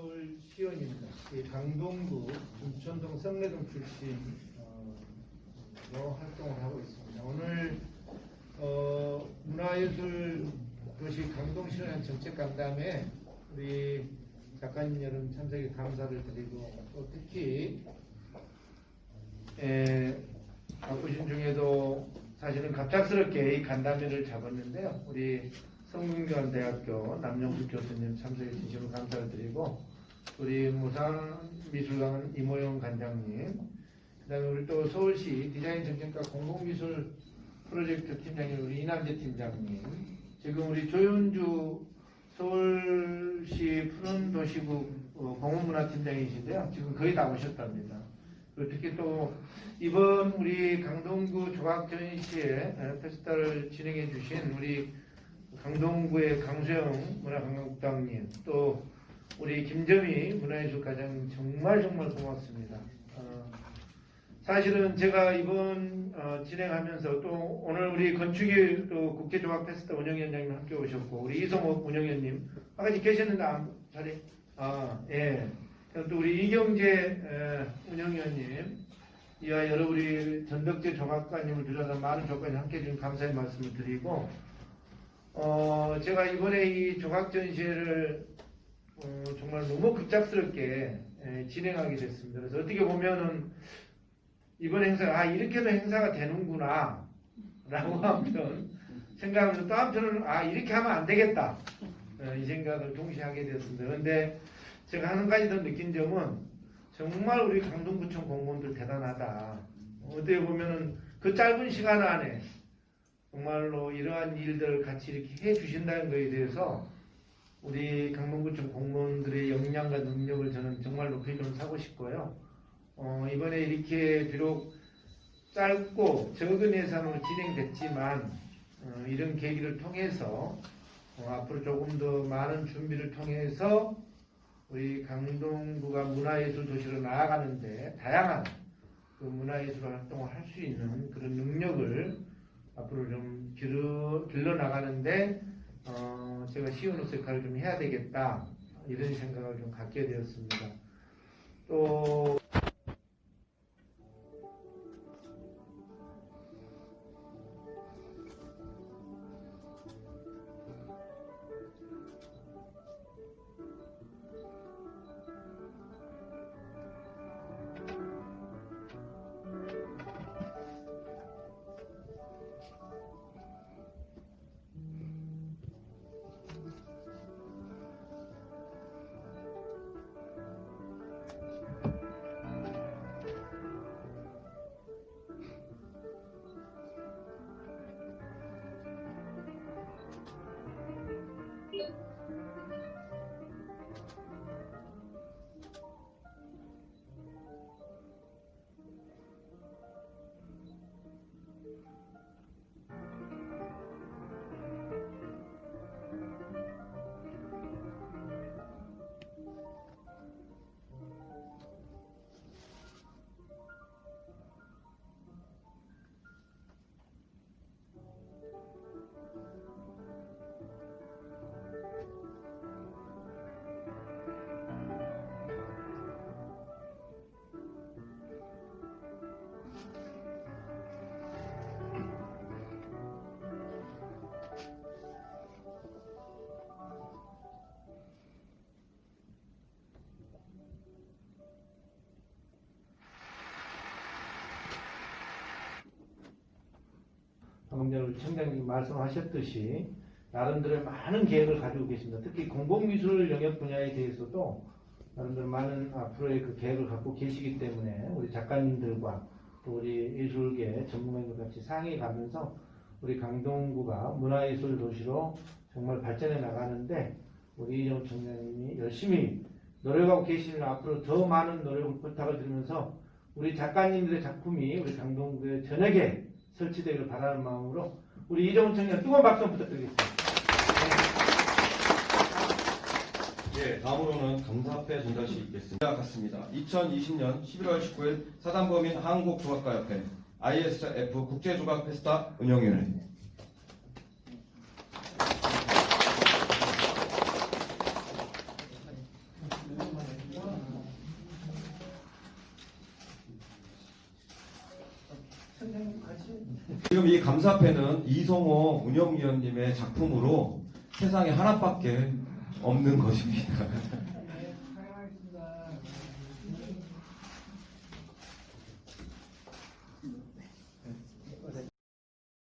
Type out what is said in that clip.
서울시의원입니다. 이 강동구 중천동 성내동 출신 어, 로 활동을 하고 있습니다. 오늘 어, 문화예술 도시 강동시의원 정책 간담회 우리 작가님 여러분 참석에 감사를 드리고 또 특히 에, 바쁘신 중에도 사실은 갑작스럽게 이 간담회를 잡았는데요. 우리 성균관대학교 남영숙 교수님 참석해 주시면 감사를 드리고 우리 무상 미술관 이모영 관장님 그다음에 우리 또 서울시 디자인 정책과 공공미술 프로젝트 팀장님 우리 이남재 팀장님 지금 우리 조윤주 서울시 푸른 도시국 어, 공원문화팀장이신데요. 지금 거의 다 오셨답니다. 특히 또 이번 우리 강동구 조각전시회 에, 페스타를 진행해 주신 우리 강동구의 강수영 문화관광국장님 또 우리 김점희 문화예술과장 정말 정말 고맙습니다. 어, 사실은 제가 이번 어, 진행하면서 또 오늘 우리 건축이 또 국제조각 페스타 운영위원장님 함께 오셨고 우리 이성옥 운영위원님 아까 계셨는데 안 자리 아 예. 또 우리 이경재 에, 운영위원님 이와 여러 우리 전덕재 조각가님을 비롯한 많은 조각가님 함께 해주신 감사의 말씀을 드리고 어 제가 이번에 이 조각 전시회를 어, 정말 너무 급작스럽게 에, 진행하게 됐습니다. 그래서 어떻게 보면은 이번 행사가 아 이렇게도 행사가 되는구나 라고 한편 생각하면서 또 한편으로는 아 이렇게 하면 안 되겠다 어, 이 생각을 동시에 하게 되었습니다. 그런데 제가 한 가지 더 느낀 점은 정말 우리 강동구청 공무원들 대단하다. 어떻게 보면은 그 짧은 시간 안에 정말로 이러한 일들을 같이 이렇게 해 주신다는 것에 대해서 우리 강동구청 공무원들의 역량과 능력을 저는 정말 높이 좀 사고 싶고요. 어, 이번에 이렇게 비록 짧고 적은 예산으로 진행됐지만 어, 이런 계기를 통해서 어, 앞으로 조금 더 많은 준비를 통해서 우리 강동구가 문화예술 도시로 나아가는데 다양한 그 문화예술 활동을 할 수 있는 그런 능력을 앞으로 좀 길러, 길러 나가는데 어, 제가 시원으로서 역할을 좀 해야 되겠다 이런 생각을 좀 갖게 되었습니다. 또 방금 전에 청장님 말씀하셨듯이 나름대로 많은 계획을 가지고 계십니다. 특히 공공미술 영역 분야에 대해서도 나름대로 많은 앞으로의 그 계획을 갖고 계시기 때문에 우리 작가님들과 또 우리 예술계 전문가님과 같이 상의해 가면서 우리 강동구가 문화예술 도시로 정말 발전해 나가는데 우리 이정 청장님이 열심히 노력하고 계시는 앞으로 더 많은 노력을 부탁을 드리면서 우리 작가님들의 작품이 우리 강동구의 전역에 설치되기를 바라는 마음으로 우리 이정훈 청장 뜨거운 박수 부탁드리겠습니다. 예, 다음으로는 감사패 전달식 있겠습니다. 같습니다. 2020년 11월 19일 사단법인 한국조각가협회 ISF 국제조각 페스타 운영위원회 지금 이 감사패는 이성호 운영위원님의 작품으로 세상에 하나밖에 없는 것입니다.